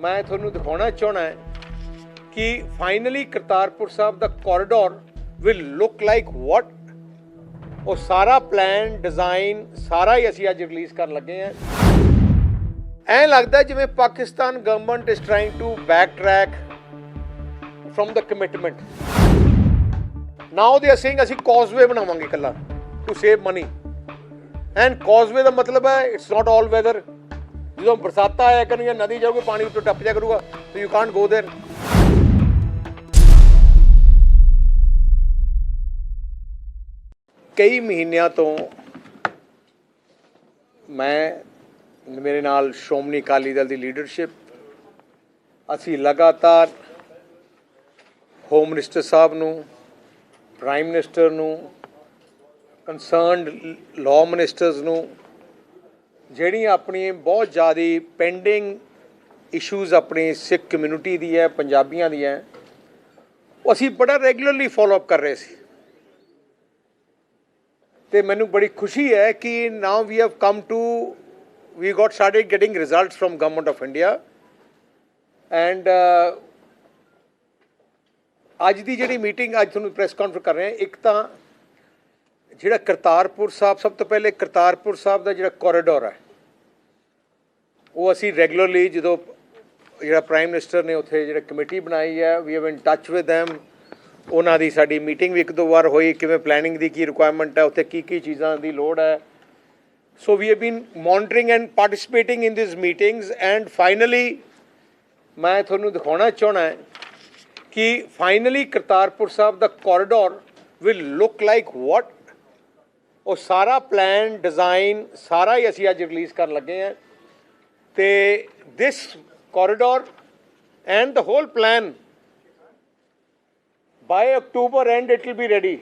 ਮੈਂ ਤੁਹਾਨੂੰ ਦਿਖਾਉਣਾ ਚਾਹਣਾ ਹੈ ਕਿ finally Kartarpur Sahib the corridor will look like what ਉਹ ਸਾਰਾ ਪਲਾਨ ਡਿਜ਼ਾਈਨ ਸਾਰਾ ਹੀ ਅਸੀਂ ਅੱਜ ਰਿਲੀਜ਼ ਕਰਨ ਲੱਗੇ ਹਾਂ। ਐਂ ਲੱਗਦਾ ਜਿਵੇਂ Pakistan government is trying to backtrack from the commitment now they asking ਅਸੀਂ ਕੌਜ਼ਵੇ ਬਣਾਵਾਂਗੇ ਇਕੱਲਾ to save money and causeway ਦਾ ਮਤਲਬ ਹੈ ਇਟਸ ਨਾਟ ਆਲ ਵੈਦਰ ਜਦੋਂ ਬਰਸਾਤਾਂ ਆਇਆ ਕਰਨਗੀਆਂ ਨਦੀ ਜਾਓਗੇ ਪਾਣੀ ਉੱਤੇ ਟੱਪ ਜਾ ਕਰੂਗਾ so you can't go there ਕਈ ਮਹੀਨਿਆਂ ਤੋਂ ਮੈਂ ਮੇਰੇ ਨਾਲ ਸ਼੍ਰੋਮਣੀ ਅਕਾਲੀ ਦਲ ਦੀ ਲੀਡਰਸ਼ਿਪ ਅਸੀਂ ਲਗਾਤਾਰ ਹੋਮ ਮਿਨਿਸਟਰ ਸਾਹਿਬ ਨੂੰ ਪ੍ਰਾਈਮ ਮਿਨਿਸਟਰ ਨੂੰ ਕੰਸਰਨਡ ਲਾਅ ਮਿਨਿਸਟਰਸ ਨੂੰ ਜਿਹੜੀਆਂ ਆਪਣੀ ਬਹੁਤ ਜ਼ਿਆਦਾ ਪੈਂਡਿੰਗ ਇਸ਼ੂਜ਼ ਆਪਣੀ ਸਿੱਖ ਕਮਿਊਨਿਟੀ ਦੀ ਹੈ, ਪੰਜਾਬੀਆਂ ਦੀ ਹੈ, ਉਹ ਅਸੀਂ ਬੜਾ ਰੈਗੂਲਰਲੀ ਫਾਲੋ ਅਪ ਕਰ ਰਹੇ ਸੀ। ਤੇ ਮੈਨੂੰ ਬੜੀ ਖੁਸ਼ੀ ਹੈ ਕਿ now we have come to we got started getting results from government of India and ਅੱਜ ਦੀ ਜਿਹੜੀ ਮੀਟਿੰਗ ਅੱਜ ਤੁਹਾਨੂੰ ਪ੍ਰੈਸ ਕਾਨਫਰੰਸ ਕਰ ਰਹੇ ਹਾਂ, ਇੱਕ ਤਾਂ ਜਿਹੜਾ ਕਰਤਾਰਪੁਰ ਸਾਹਿਬ, ਸਭ ਤੋਂ ਪਹਿਲੇ ਕਰਤਾਰਪੁਰ ਸਾਹਿਬ ਦਾ ਜਿਹੜਾ ਕੋਰੀਡੋਰ ਹੈ, ਉਹ ਅਸੀਂ ਰੈਗੂਲਰਲੀ ਜਦੋਂ ਜਿਹੜਾ ਪ੍ਰਾਈਮ ਮਿਨਿਸਟਰ ਨੇ ਉੱਥੇ ਜਿਹੜਾ ਕਮੇਟੀ ਬਣਾਈ ਹੈ we have in touch with them, ਉਹਨਾਂ ਦੀ ਸਾਡੀ ਮੀਟਿੰਗ ਵੀ ਇੱਕ ਦੋ ਵਾਰ ਹੋਈ, ਕਿਵੇਂ ਪਲੈਨਿੰਗ ਦੀ ਕੀ ਰਿਕੁਆਇਰਮੈਂਟ ਹੈ, ਉੱਥੇ ਕੀ ਕੀ ਚੀਜ਼ਾਂ ਦੀ ਲੋੜ ਹੈ। So we have been monitoring and participating in this meetings and finally ਮੈਂ ਤੁਹਾਨੂੰ ਦਿਖਾਉਣਾ ਚਾਹਣਾ ਹੈ ਕਿ finally Kartarpur Sahib the corridor will look like what ਉਹ ਸਾਰਾ ਪਲਾਨ ਡਿਜ਼ਾਈਨ ਸਾਰਾ ਹੀ ਅਸੀਂ ਅੱਜ ਰਿਲੀਜ਼ ਕਰਨ ਲੱਗੇ ਆ ਤੇ this corridor and the whole plan by October end it will be ready.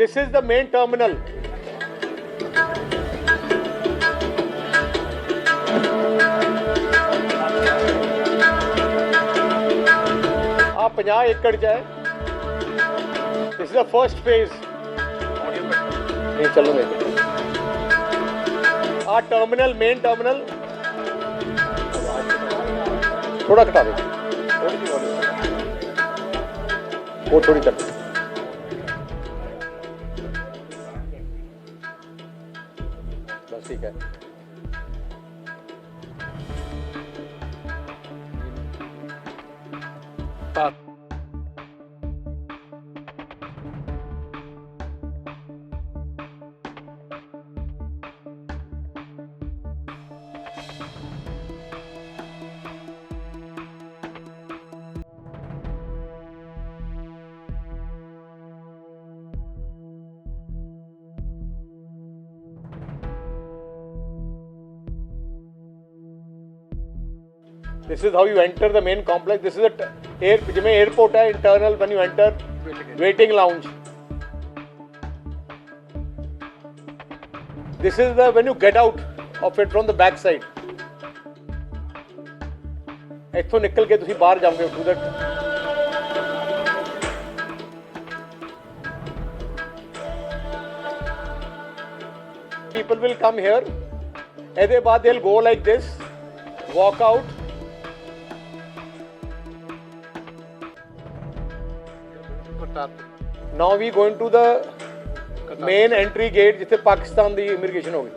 This is the main terminal. आप 50 एकड़ जाए ਹੈ this is the first phase. ਨਹੀਂ ਚੱਲੂਗੇ ਆ ਟਰਮੀਨਲ ਮੇਨ ਟਰਮੀਨਲ ਥੋੜਾ ਘਟਾ ਦੇ ਥੋੜੀ ਜਿਹੀ This is how you enter the main complex. This is a t- air ਜਿਵੇਂ airport ਹੈ internal when you enter waiting lounge. This is the when you get out of it from the back side. ਇੱਥੋਂ ਨਿਕਲ ਕੇ ਤੁਸੀਂ ਬਾਹਰ ਜਾਓਗੇ to the people will come here ਇਹਦੇ ਬਾਅਦ they'll go like this walk out now we going to the main entry gate ਜਿੱਥੇ ਪਾਕਿਸਤਾਨ ਦੀ immigration ਹੋਗੀ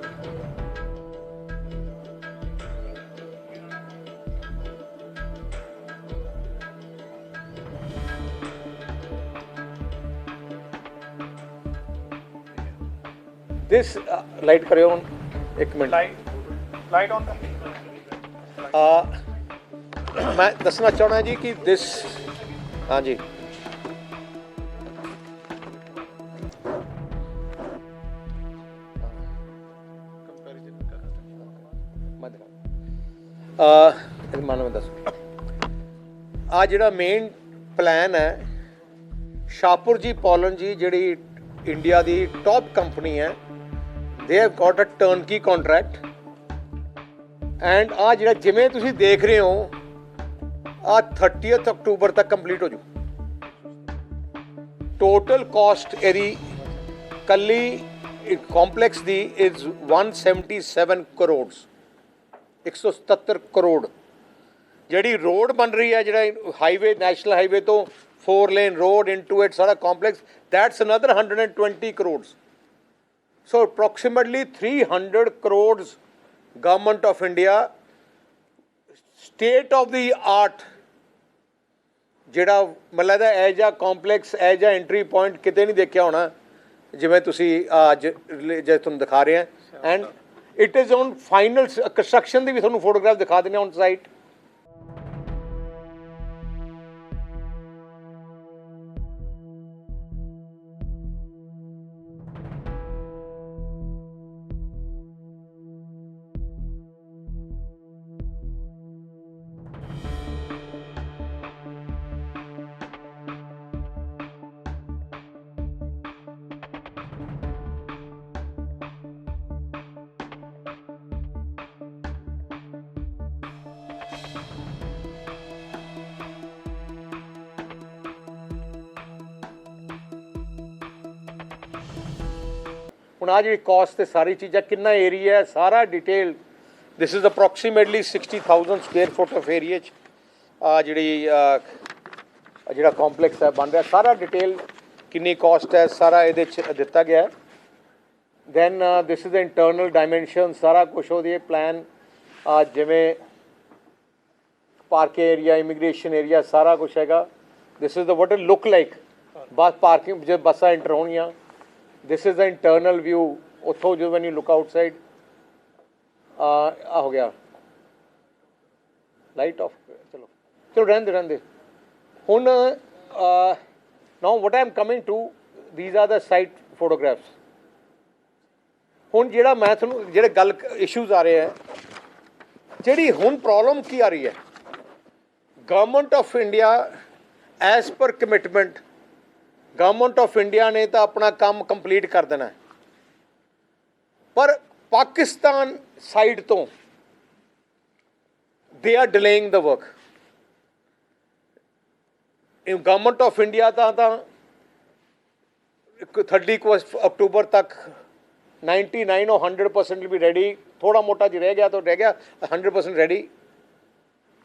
this uh, light ਕਰਿਓ ਹੁਣ ਇੱਕ ਮਿੰਟ। ਲਾਈਟ ਲਾਈਟ ਔਨ ਆ ਮੈਂ ਦੱਸਣਾ ਚਾਹਣਾ ਜੀ ਕਿ ਦਿਸ ਹਾਂਜੀ। ਆ ਇਹ ਮਾਨਵ ਦੱਸ ਆ ਜਿਹੜਾ ਮੇਨ ਪਲਾਨ ਹੈ, ਸ਼ਾਹਪੁਰ ਜੀ, ਪੋਲਨ ਜੀ ਜਿਹੜੀ ਇੰਡੀਆ ਦੀ ਟਾਪ ਕੰਪਨੀ ਹੈ they have got a turnkey contract and ਆ ਜਿਹੜਾ ਜਿਵੇਂ ਤੁਸੀਂ ਦੇਖ ਰਹੇ ਹੋ, ਆ 30th ਅਕਤੂਬਰ ਤੱਕ ਕੰਪਲੀਟ ਹੋ ਜੂ ਟੋਟਲ ਕਾਸਟ ਇਹਦੀ ਕੱਲੀ ਕੰਪਲੈਕਸ ਦੀ ਇਜ਼ 177 ਕਰੋੜਸ 177 ਕਰੋੜ। ਜਿਹੜੀ ਰੋਡ ਬਣ ਰਹੀ ਹੈ, ਜਿਹੜਾ ਹਾਈਵੇ, ਨੈਸ਼ਨਲ ਹਾਈਵੇ ਤੋਂ 4 ਲੇਨ ਰੋਡ ਇਨਟੂ ਇਟ ਸਾਰਾ complex that's another 120 crores so approximately 300 crores government of India state of the art ਜਿਹੜਾ ਮੈਨੂੰ ਲੱਗਦਾ as a complex as a entry point ਕਿਤੇ ਨਹੀਂ ਦੇਖਿਆ ਹੋਣਾ, ਜਿਵੇਂ ਤੁਸੀਂ ਅੱਜ ਜੇ ਤੁਹਾਨੂੰ ਦਿਖਾ ਰਹੇ ਆ and it is on final construction ਦੀ ਵੀ ਤੁਹਾਨੂੰ ਫੋਟੋਗ੍ਰਾਫ ਦਿਖਾ ਦਿੰਦੇ ਔਨ ਸਾਈਟ ਹੁਣ ਆ ਜਿਹੜੀ ਕਾਸਟ ਤੇ ਸਾਰੀ ਚੀਜ਼ਾਂ ਕਿੰਨਾ ਏਰੀਆ ਹੈ ਸਾਰਾ detail this is approximately 60000 square foot of area ਚ ਆ ਜਿਹੜੀ ਜਿਹੜਾ ਕੰਪਲੈਕਸ ਹੈ ਬਣ ਰਿਹਾ। ਸਾਰਾ ਡਿਟੇਲ ਕਿੰਨੀ ਕਾਸਟ ਹੈ ਸਾਰਾ ਇਹਦੇ ਚ ਦਿੱਤਾ ਗਿਆ ਹੈ। Then this is the internal dimension ਸਾਰਾ ਕੁਝ ਉਹਦੇ ਪਲਾਨ ਜਿਵੇਂ ਪਾਰਕ ਏਰੀਆ ਇਮੀਗ੍ਰੇਸ਼ਨ ਏਰੀਆ ਸਾਰਾ ਕੁਝ ਹੈਗਾ। This is the what it look like bus parking ਜੇ ਬੱਸਾਂ ਐਂਟਰ ਹੋਣੀਆਂ this is the internal view ਉੱਥੋਂ ਜਦੋਂ ਵੈਨ ਯੂ ਲੁੱਕ ਆਊਟਸਾਈਡ ਆ ਹੋ ਗਿਆ। ਲਾਈਟ ਆਫ ਚਲੋ। ਚਲੋ, ਰਹਿਣ ਦੇ ਰਹਿਣ ਦੇ। ਹੁਣ now what I am coming to these are the site photographs ਹੁਣ ਜਿਹੜਾ ਮੈਂ ਤੁਹਾਨੂੰ, ਜਿਹੜੇ ਗੱਲ ਇਸ਼ੂਜ਼ ਆ ਰਹੇ ਹੈ ਜਿਹੜੀ ਹੁਣ ਪ੍ਰੋਬਲਮ ਕੀ ਆ ਰਹੀ ਹੈ? Government of India as per commitment government of India ਨੇ ਤਾਂ ਆਪਣਾ ਕੰਮ ਕੰਪਲੀਟ ਕਰ ਦੇਣਾ ਪਰ ਪਾਕਿਸਤਾਨ ਸਾਈਡ ਤੋਂ they are delaying the work ਇਹ ਗਵਰਨਮੈਂਟ ਆਫ ਇੰਡੀਆ ਤਾਂ ਤਾਂ ਇੱਕ 30 ਅਕਤੂਬਰ ਤੱਕ 99 or 100% will be ਰੈਡੀ ਥੋੜਾ ਮੋਟਾ ਜਿ ਰਹਿ ਗਿਆ ਤਾਂ ਰਹਿ ਗਿਆ 100% ਰੈਡੀ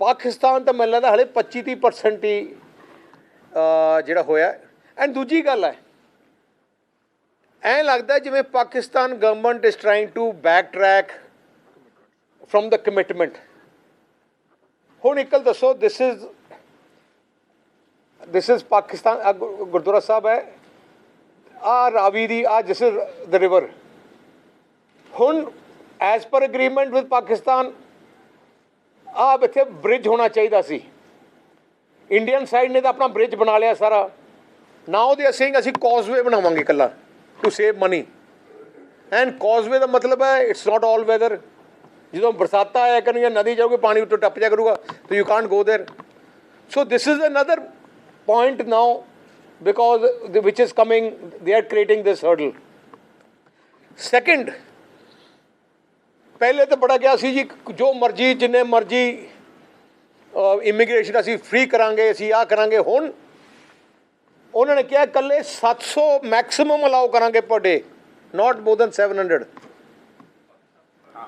ਪਾਕਿਸਤਾਨ ਤਾਂ ਮੈਨੂੰ ਲੱਗਦਾ ਹਲੇ 25 30% ਹੀ ਜਿਹੜਾ ਹੋਇਆ ਐਂਡ ਦੂਜੀ ਗੱਲ ਹੈ, ਐਂ ਲੱਗਦਾ ਜਿਵੇਂ Pakistan government is trying to backtrack from the commitment ਹੁਣ ਇੱਕ ਗੱਲ ਦੱਸੋ this is this is Pakistan Gurdwara Sahib ਹੈ ਆ ਰਾਵੀ ਦੀ ਆ ਜਿਸ ਇਜ਼ ਦ ਰਿਵਰ ਹੁਣ as per agreement with Pakistan ਆ ਇੱਥੇ ਬ੍ਰਿਜ ਹੋਣਾ ਚਾਹੀਦਾ ਸੀ। ਇੰਡੀਅਨ ਸਾਈਡ ਨੇ ਤਾਂ ਆਪਣਾ ਬ੍ਰਿਜ ਬਣਾ ਲਿਆ ਸਾਰਾ। ਨਾਓ ਦੇ ਅਸੀਂ ਅਸੀਂ ਕੌਜ਼ਵੇ ਬਣਾਵਾਂਗੇ ਇਕੱਲਾ to save money and causeway ਦਾ ਮਤਲਬ ਹੈ ਇਟਸ ਨਾਟ ਆਲ ਵੈਦਰ ਜਦੋਂ ਬਰਸਾਤਾਂ ਆਇਆ ਕਰਨਗੀਆਂ ਨਦੀ ਜਾਓਗੇ ਪਾਣੀ ਉੱਤੋਂ ਟੱਪ ਜਾ ਕਰੂਗਾ ਤਾਂ you can't go there so this is another point now because the, which is coming they are creating this hurdle second ਪਹਿਲੇ ਤਾਂ ਬੜਾ ਗਿਆ ਸੀ ਜੀ ਜੋ ਮਰਜ਼ੀ ਜਿੰਨੇ ਮਰਜ਼ੀ ਇਮੀਗ੍ਰੇਸ਼ਨ ਅਸੀਂ ਫ੍ਰੀ ਕਰਾਂਗੇ ਅਸੀਂ ਆ ਕਰਾਂਗੇ ਹੁਣ ਉਹਨਾਂ ਨੇ ਕਿਹਾ ਕੱਲੇ 700 ਮੈਕਸਿਮਮ ਅਲਾਉ ਕਰਾਂਗੇ ਪਰ they not more than 700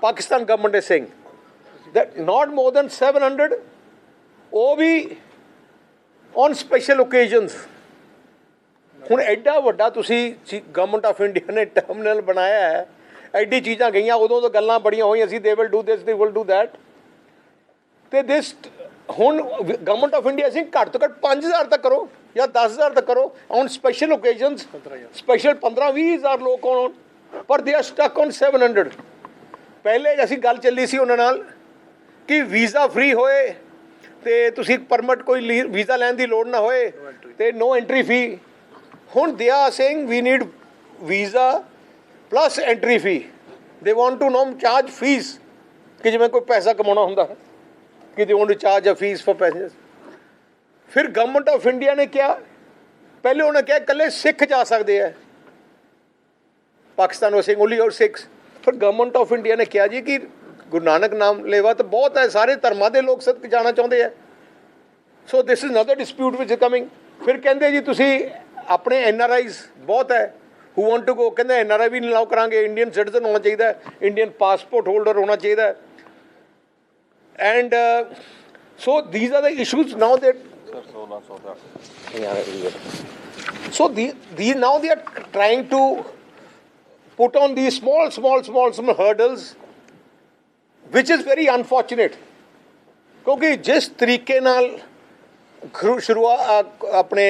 Pakistan government is saying that not more than 700 ਉਹ ਵੀ ਔਨ ਸਪੈਸ਼ਲ ਓਕੇਜ਼ਨਸ ਹੁਣ ਐਡਾ ਵੱਡਾ ਤੁਸੀਂ ਗਵਰਨਮੈਂਟ ਆਫ ਇੰਡੀਆ ਨੇ ਟਰਮੀਨਲ ਬਣਾਇਆ ਹੈ, ਐਡੀ ਚੀਜ਼ਾਂ ਗਈਆਂ, ਉਦੋਂ ਤਾਂ ਗੱਲਾਂ ਬੜੀਆਂ ਹੋਈਆਂ ਸੀ they will do this they will do that ਤੇ ਦਿਸ ਹੁਣ ਗਵਰਨਮੈਂਟ ਆਫ ਇੰਡੀਆ ਸਿੰਘ ਘੱਟ ਤੋਂ ਘੱਟ 5000 ਤੱਕ ਕਰੋ ਜਾਂ 10000 ਤੱਕ ਕਰੋ ਔਨ ਸਪੈਸ਼ਲ ਓਕੇਜ਼ਨਸ ਸਪੈਸ਼ਲ 15 20000 ਲੋਕ ਹੋਣ ਪਰ ਦੇ ਆਰ ਸਟਕ ਔਨ 700 ਪਹਿਲੇ ਅਸੀਂ ਗੱਲ ਚੱਲੀ ਸੀ ਉਹਨਾਂ ਨਾਲ ਕਿ ਵੀਜ਼ਾ ਫ੍ਰੀ ਹੋਏ ਤੇ ਤੁਸੀਂ ਪਰਮਿਟ ਕੋਈ ਵੀਜ਼ਾ ਲੈਣ ਦੀ ਲੋੜ ਨਾ ਹੋਏ ਤੇ ਨੋ ਐਂਟਰੀ ਫੀ ਹੁਣ they are saying we need visa plus entry fee they want to no charge fees ਕਿ ਜਿਵੇਂ ਕੋਈ ਪੈਸਾ ਕਮਾਉਣਾ ਹੁੰਦਾ ਹੈ। ਕਿ they want to charge a fee for passengers ਫਿਰ ਗਵਰਨਮੈਂਟ ਆਫ ਇੰਡੀਆ ਨੇ ਕਿਹਾ, ਪਹਿਲੇ ਉਹਨੇ ਕਿਹਾ ਇਕੱਲੇ ਸਿੱਖ ਜਾ ਸਕਦੇ ਆ। ਪਾਕਿਸਤਾਨ ਵਾਸਤੇ ਓਨਲੀ ਔਰ ਸਿੱਖ। ਫਿਰ ਗਵਰਨਮੈਂਟ ਆਫ ਇੰਡੀਆ ਨੇ ਕਿਹਾ ਜੀ ਕਿ ਗੁਰੂ ਨਾਨਕ ਨਾਮ ਲੈਵਾ ਤਾਂ ਬਹੁਤ ਹੈ, ਸਾਰੇ ਧਰਮਾਂ ਦੇ ਲੋਕ ਸਿੱਖ ਜਾਣਾ ਚਾਹੁੰਦੇ ਆ। So this is another dispute which coming ਫਿਰ ਕਹਿੰਦੇ ਜੀ ਤੁਸੀਂ ਆਪਣੇ ਐਨ ਆਰ ਆਈਜ਼ ਬਹੁਤ ਹੈ ਹੂ ਵਾਂਟ ਟੂ ਗੋ ਕਹਿੰਦੇ ਐਨ ਆਰ ਆਈ ਵੀ ਨਹੀਂ ਅਲਾਉ ਕਰਾਂਗੇ ਇੰਡੀਅਨ ਸਿਟੀਜ਼ਨ ਹੋਣਾ ਚਾਹੀਦਾ ਇੰਡੀਅਨ ਪਾਸਪੋਰਟ ਹੋਲਡਰ ਹੋਣਾ ਚਾਹੀਦਾ and so these are the issues now that So the, the now they are trying to put on these small, small, small, small hurdles, which is very unfortunate. ਕਿਉਂਕਿ ਜਿਸ ਤਰੀਕੇ ਨਾਲ ਸ਼ੁਰੂਆਤ ਆਪਣੇ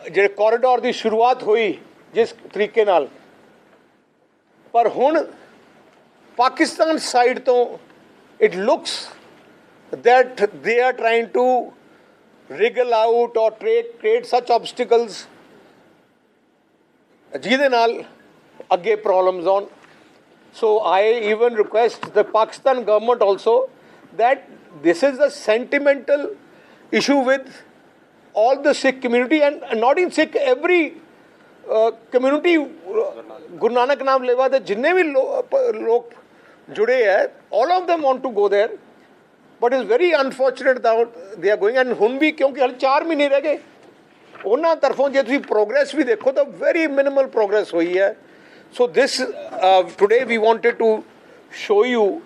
ਜਿਹੜੇ corridor ਦੀ ਸ਼ੁਰੂਆਤ ਹੋਈ ਜਿਸ ਤਰੀਕੇ ਨਾਲ ਪਰ ਹੁਣ ਪਾਕਿਸਤਾਨ ਸਾਈਡ ਤੋਂ it looks that they are trying to wriggle out or create, create such obstacles ਜਿਹਦੇ ਨਾਲ ਅੱਗੇ ਪ੍ਰੋਬਲਮਸ ਆਉਣ so I even request the Pakistan government also that this is a sentimental issue with all the Sikh community and not in Sikh every uh, community Guru Nanak ਨਾਮ ਲੈਵਾ ਦੇ ਜਿੰਨੇ ਵੀ ਲੋ- ਪ- ਲੋਕ ਜੁੜੇ ਹੈ all of them want to go there but is very unfortunate that they are going and ਹੁਣ ਵੀ ਕਿਉਂਕਿ ਹਲ 4 ਮਹੀਨੇ ਰਹਿ ਗਏ ਉਹਨਾਂ ਤਰਫੋਂ ਜੇ ਤੁਸੀਂ ਪ੍ਰੋਗਰੈਸ ਵੀ ਦੇਖੋ ਤਾਂ ਵੈਰੀ ਮਿਨੀਮਲ ਪ੍ਰੋਗਰੈਸ ਹੋਈ ਹੈ so this today we wanted to show you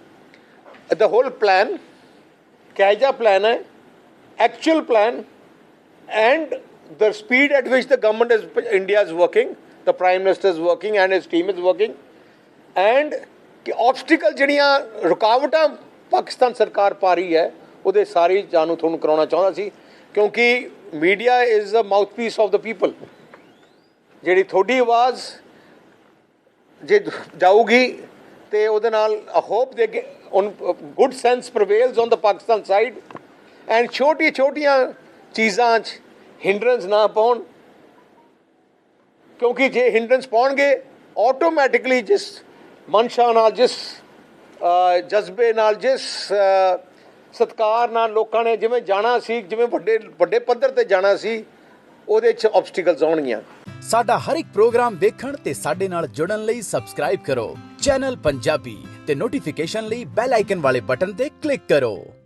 the whole plan ਕਿਹੋ ਜਿਹਾ ਪਲਾਨ ਹੈ actual plan and the speed at which the government is India is working, the Prime Minister is working and his team is working, and ਕਿ obstacle ਜਿਹੜੀਆਂ ਰੁਕਾਵਟਾਂ ਪਾਕਿਸਤਾਨ ਸਰਕਾਰ ਪਾ ਰਹੀ ਹੈ, ਉਹਦੇ ਸਾਰੀ ਜਾਣੂ ਤੁਹਾਨੂੰ ਕਰਾਉਣਾ ਚਾਹੁੰਦਾ ਸੀ, ਕਿਉਂਕਿ media is the mouthpiece of the people ਜਿਹੜੀ ਤੁਹਾਡੀ ਆਵਾਜ਼ ਜੇ ਜਾਊਗੀ ਤੇ ਉਹਦੇ ਨਾਲ hope they on good sense prevails on the Pakistan side and ਛੋਟੀ ਛੋਟੀਆਂ ਚੀਜ਼ਾਂ 'ਚ ਹਿੰਡਰੈਂਸ ਨਾ ਪਾਉਣ। ਕਿਉਂਕਿ ਜੇ ਹਿੰਡਰੈਂਸ ਪਾਉਣਗੇ ਆਟੋਮੈਟਿਕਲੀ ਜਿਸ ਮਨਸ਼ਾ ਨਾਲ ਜਿਸ ਜਜ਼ਬੇ ਨਾਲ ਜਿਸ ਅ, ਸਤਕਾਰ ਨਾਲ ਲੋਕਾਂ ਨੇ ਜਿਵੇਂ ਜਾਣਾ ਸੀ ਜਿਵੇਂ ਵੱਡੇ ਵੱਡੇ ਪੱਧਰ ਤੇ ਜਾਣਾ ਸੀ ਉਹਦੇ 'ਚ ਆਬਸਟੀਕਲਸ ਆਉਣਗੀਆਂ। ਸਾਡਾ ਹਰ ਇੱਕ ਪ੍ਰੋਗਰਾਮ ਦੇਖਣ ਤੇ ਸਾਡੇ ਨਾਲ ਜੁੜਨ ਲਈ ਸਬਸਕ੍ਰਾਈਬ ਕਰੋ। ਚੈਨਲ ਪੰਜਾਬੀ ਤੇ ਨੋਟੀਫਿਕੇਸ਼ਨ ਲਈ ਬੈਲ ਆਈਕਨ ਵਾਲੇ ਬਟਨ ਤੇ ਕਲਿੱਕ ਕਰੋ।